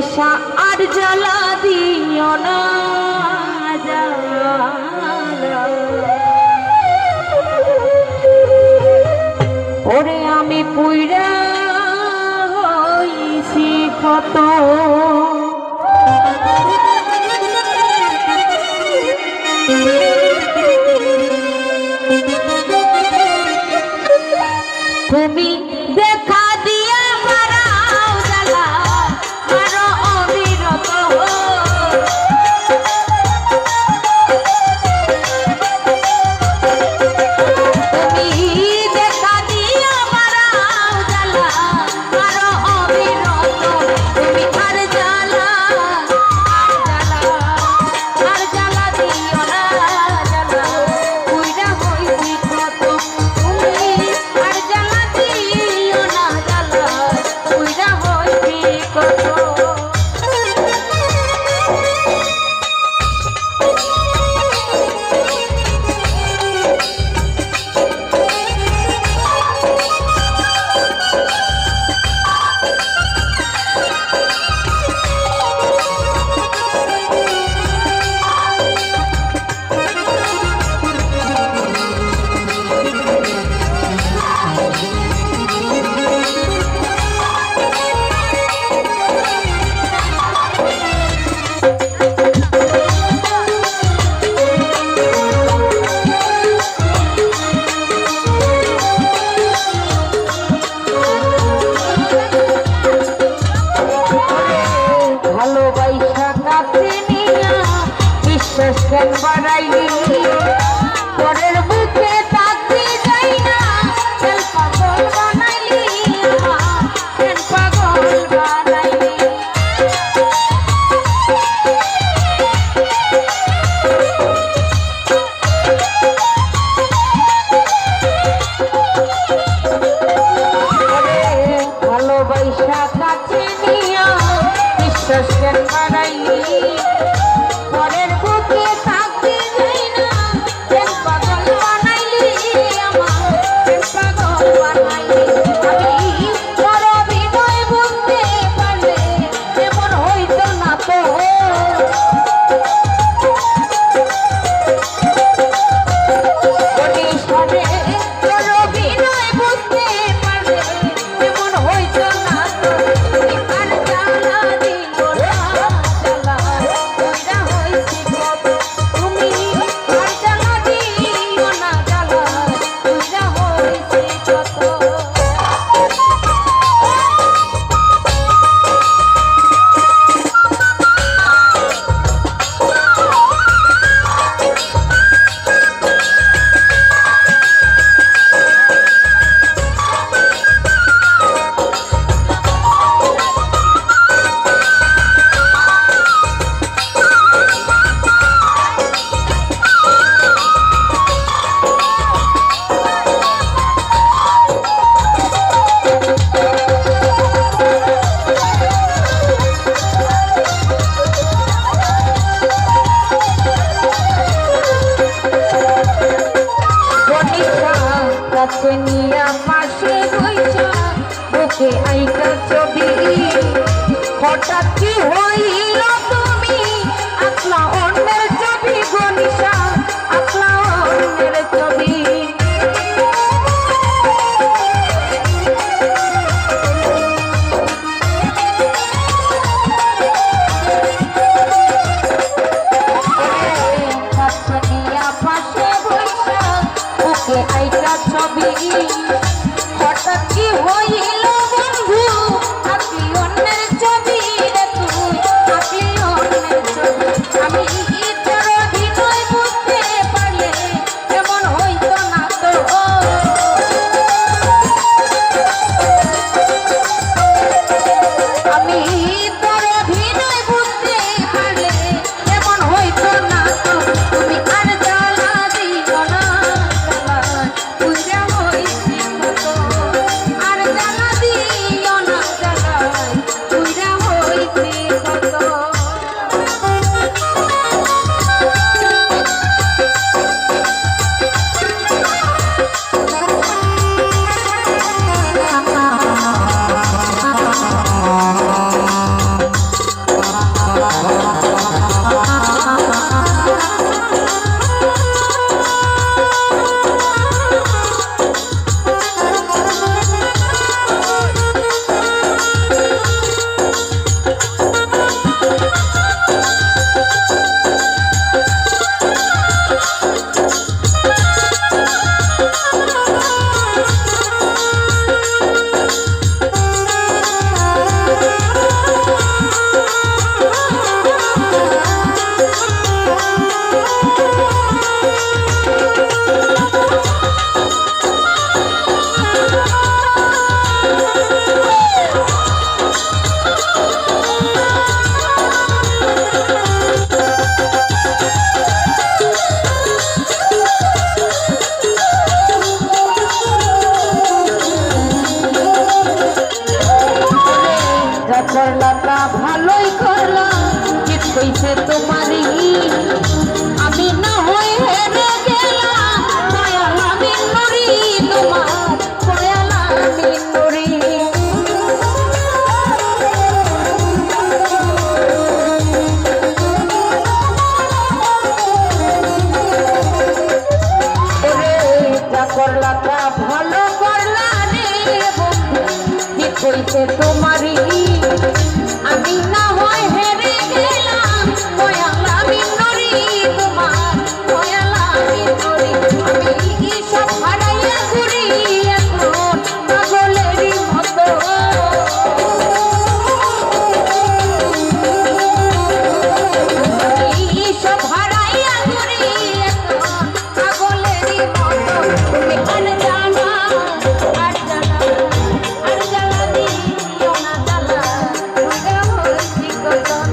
নেশা আর জ্বালা দিও না ওরে আমি পুইরা হইছি কত কেন বাড়াইলি পরের বুকে তাকতে যাই না। কেন পাগল বানাইলি বাড়াইলি। পরের কাছে নিয়া পাশে বইসা বুকে আইকা ছবি হঠাৎ কি হইল তুমি আকলা অন্যের ছবি গণিতা আকলা অন্যের ছবি কাছে নিয়া ছবি ভালোই করলাম, জিত কইছে তোমারই। আমি না হয়ে হেরে ভালো করলা রে বন্ধু কি করছে তো